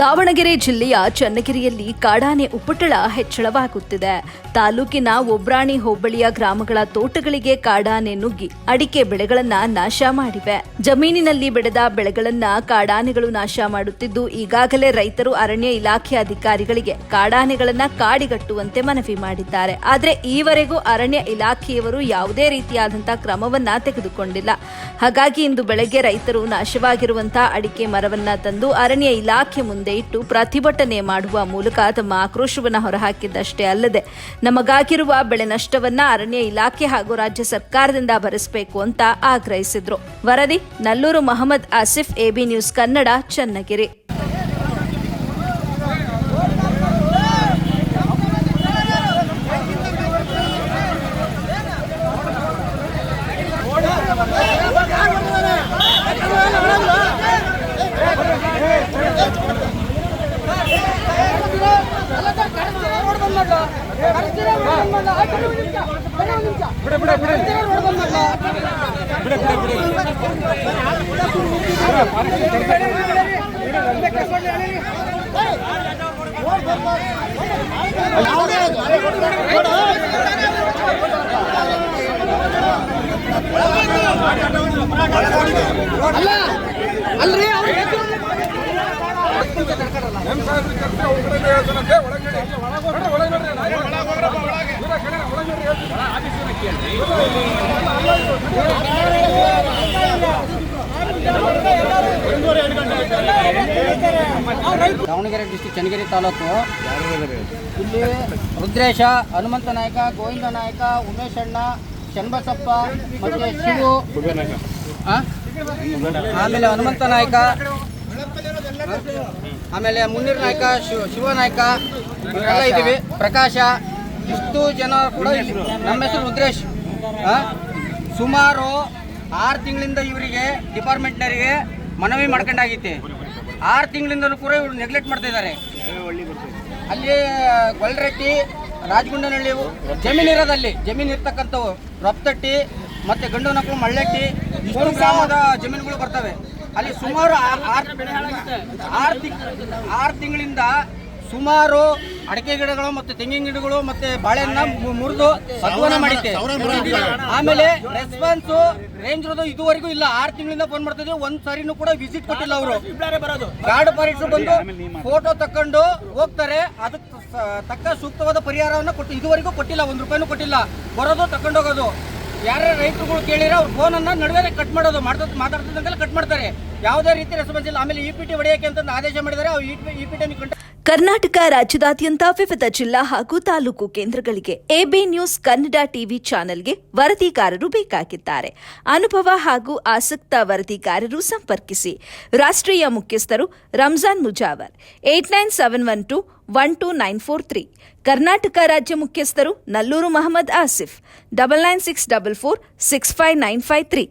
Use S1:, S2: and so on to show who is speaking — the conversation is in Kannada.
S1: ದಾವಣಗೆರೆ ಜಿಲ್ಲೆಯ ಚನ್ನಗಿರಿಯಲ್ಲಿ ಕಾಡಾನೆ ಉಪಟಳ ಹೆಚ್ಚಳವಾಗುತ್ತಿದೆ. ತಾಲೂಕಿನ ಒಬ್ರಾಣಿ ಹೋಬಳಿಯ ಗ್ರಾಮಗಳ ತೋಟಗಳಿಗೆ ಕಾಡಾನೆ ನುಗ್ಗಿ ಅಡಿಕೆ ಬೆಳೆಗಳನ್ನ ನಾಶ ಮಾಡಿವೆ. ಜಮೀನಿನಲ್ಲಿ ಬೆಳೆದ ಬೆಳೆಗಳನ್ನ ಕಾಡಾನೆಗಳು ನಾಶ ಮಾಡುತ್ತಿದ್ದು, ಈಗಾಗಲೇ ರೈತರು ಅರಣ್ಯ ಇಲಾಖೆ ಅಧಿಕಾರಿಗಳಿಗೆ ಕಾಡಾನೆಗಳನ್ನ ಕಾಡಿಗಟ್ಟುವಂತೆ ಮನವಿ ಮಾಡಿದ್ದಾರೆ. ಆದರೆ ಈವರೆಗೂ ಅರಣ್ಯ ಇಲಾಖೆಯವರು ಯಾವುದೇ ರೀತಿಯಾದಂತಹ ಕ್ರಮವನ್ನ ತೆಗೆದುಕೊಂಡಿಲ್ಲ. ಹಾಗಾಗಿ ಇಂದು ಬೆಳಗ್ಗೆ ರೈತರು ನಾಶವಾಗಿರುವಂತಹ ಅಡಿಕೆ ಮರವನ್ನ ತಂದು ಅರಣ್ಯ ಇಲಾಖೆ ಮುಂದೆ ಇಟ್ಟು ಪ್ರತಿಭಟನೆ ಮಾಡುವ ಮೂಲಕ ತಮ್ಮ ಆಕ್ರೋಶವನ್ನು ಹೊರಹಾಕಿದ್ದಷ್ಟೇ ಅಲ್ಲದೆ, ನಮಗಾಗಿರುವ ಬೆಳೆ ನಷ್ಟವನ್ನ ಅರಣ್ಯ ಇಲಾಖೆ ಹಾಗೂ ರಾಜ್ಯ ಸರ್ಕಾರದಿಂದ ಭರಿಸಬೇಕು ಅಂತ ಆಗ್ರಹಿಸಿದ್ರು. ವರದಿ, ನಲ್ಲೂರು ಮಹಮ್ಮದ್ ಆಸಿಫ್, ಎಬಿ ನ್ಯೂಸ್ ಕನ್ನಡ, ಚನ್ನಗಿರಿ.
S2: ಅಲ್ಲ ಅಲ್ರಿ ದಾವಣಗೆರೆ ಡಿಸ್ಟಿಕ್ ಚನ್ನಗಿರಿ ತಾಲೂಕು. ಇಲ್ಲಿ ರುದ್ರೇಶ, ಹನುಮಂತ ನಾಯಕ, ಗೋವಿಂದ ನಾಯಕ, ಉಮೇಶ್ ಅಣ್ಣ ಚನ್ನಬಸಪ್ಪ ಮತ್ತೆ ಶಿವು? ಆಮೇಲೆ ಹನುಮಂತ ನಾಯಕ, ಆಮೇಲೆ ಮುನ್ನೀರ್ ನಾಯಕ ಶಿವ ನಾಯಕ, ಇವರೆಲ್ಲ ಇದ್ದೀವಿ. ಪ್ರಕಾಶ, ಇಷ್ಟು ಜನ ಕೂಡ ನಮ್ಮ ಹೆಸರು ರುದ್ರೇಶ್? ಸುಮಾರು ಆರು ತಿಂಗಳಿಂದ ಇವರಿಗೆ ಡಿಪಾರ್ಟ್ಮೆಂಟ್ನವರಿಗೆ ಮನವಿ ಮಾಡ್ಕೊಂಡಾಗೈತೆ. ಆರು ತಿಂಗಳಿಂದಲೂ ಕೂಡ ಇವರು ನೆಗ್ಲೆಕ್ಟ್ ಮಾಡ್ತಾ ಇದ್ದಾರೆ. ಅಲ್ಲಿ ಗೊಲ್ರೆಟ್ಟಿ ರಾಜಗುಂಡನಹಳ್ಳಿ ಜಮೀನು ಇರೋದಲ್ಲಿ ಜಮೀನು ಇರ್ತಕ್ಕಂಥವು ರೊಪ್ತಟ್ಟಿ ಮತ್ತೆ ಗಂಡು ನಕ್ಕಳು ಮಳ್ಳೆಟ್ಟಿ ಇಷ್ಟು ಗ್ರಾಮದ ಜಮೀನುಗಳು ಬರ್ತವೆ. ಅಲ್ಲಿ ಸುಮಾರು ಆರು ಆರು ತಿಂಗಳಿಂದ ಸುಮಾರು ಅಡಿಕೆ ಗಿಡಗಳು ಮತ್ತೆ ತೆಂಗಿನ ಗಿಡಗಳು ಮತ್ತೆ ಬಾಳೆಹಣ್ಣ ಮುರಿದು ಸದ್ವನ ಮಾಡಿದ್ದೆ ಆಮೇಲೆ ರೆಸ್ಪಾನ್ಸ್ ರೇಂಜ್ ಇದುವರೆಗೂ ಇಲ್ಲ. ಆರು ತಿಂಗಳಿಂದ ಫೋನ್ ಮಾಡ್ತಿದ್ವಿ. ಒಂದ್ ಸರಿನೂ ಕೂಡ ವಿಸಿಟ್ ಕೊಟ್ಟಿಲ್ಲ ಅವರು. ಗಾರ್ಡ್ ಪರೀಕ್ಷೆ ಬಂದು ಫೋಟೋ ತಕೊಂಡು ಹೋಗ್ತಾರೆ. ಅದಕ್ಕೆ ತಕ್ಕ ಸೂಕ್ತವಾದ ಪರಿಹಾರವನ್ನು ಕೊಟ್ಟು ಇದುವರೆಗೂ ಕೊಟ್ಟಿಲ್ಲ. ಒಂದ್ ರೂಪಾಯಿನೂ ಕೊಟ್ಟಿಲ್ಲ. ಬರೋದು ತಕೊಂಡೋಗೋದು ಯಾರ್ಯಾರ ರೈತರುಗಳು ಕೇಳಿರೋ ಅವ್ರ ಫೋನ್ ಅನ್ನ ನಡುವೆ ಕಟ್ ಮಾಡೋದು. ಮಾತಾಡ್ತಿದ್ದಂತೆಲ್ಲ ಕಟ್ ಮಾಡ್ತಾರೆ. ಯಾವುದೇ ರೀತಿ ರೆಸ್ಪಾನ್ಸ್ ಆಮೇಲೆ ಇ ಪಿ ಟಿ ಅಂತ ಆದೇಶ ಮಾಡಿದರೆ. ಅವು ಇ ಪಿ ಟಿ
S1: ಕರ್ನಾಟಕ ರಾಜ್ಯದಾದ್ಯಂತ ವಿವಿಧ ಜಿಲ್ಲಾ ಹಾಗೂ ತಾಲೂಕು ಕೇಂದ್ರಗಳಿಗೆ ಎಬಿ ನ್ಯೂಸ್ ಕನ್ನಡ ಟಿವಿ ಚಾನೆಲ್ಗೆ ವರದಿಗಾರರು ಬೇಕಾಗಿದ್ದಾರೆ. ಅನುಭವ ಹಾಗೂ ಆಸಕ್ತ ವರದಿಗಾರರು ಸಂಪರ್ಕಿಸಿ. ರಾಷ್ಟ್ರೀಯ ಮುಖ್ಯಸ್ಥರು Ramzan Mujawar, eight nine seven one two one two nine four three Karnataka ರಾಜ್ಯ ಮುಖ್ಯಸ್ಥರು Nallur Mohammed Asif, double nine six double four six five nine five three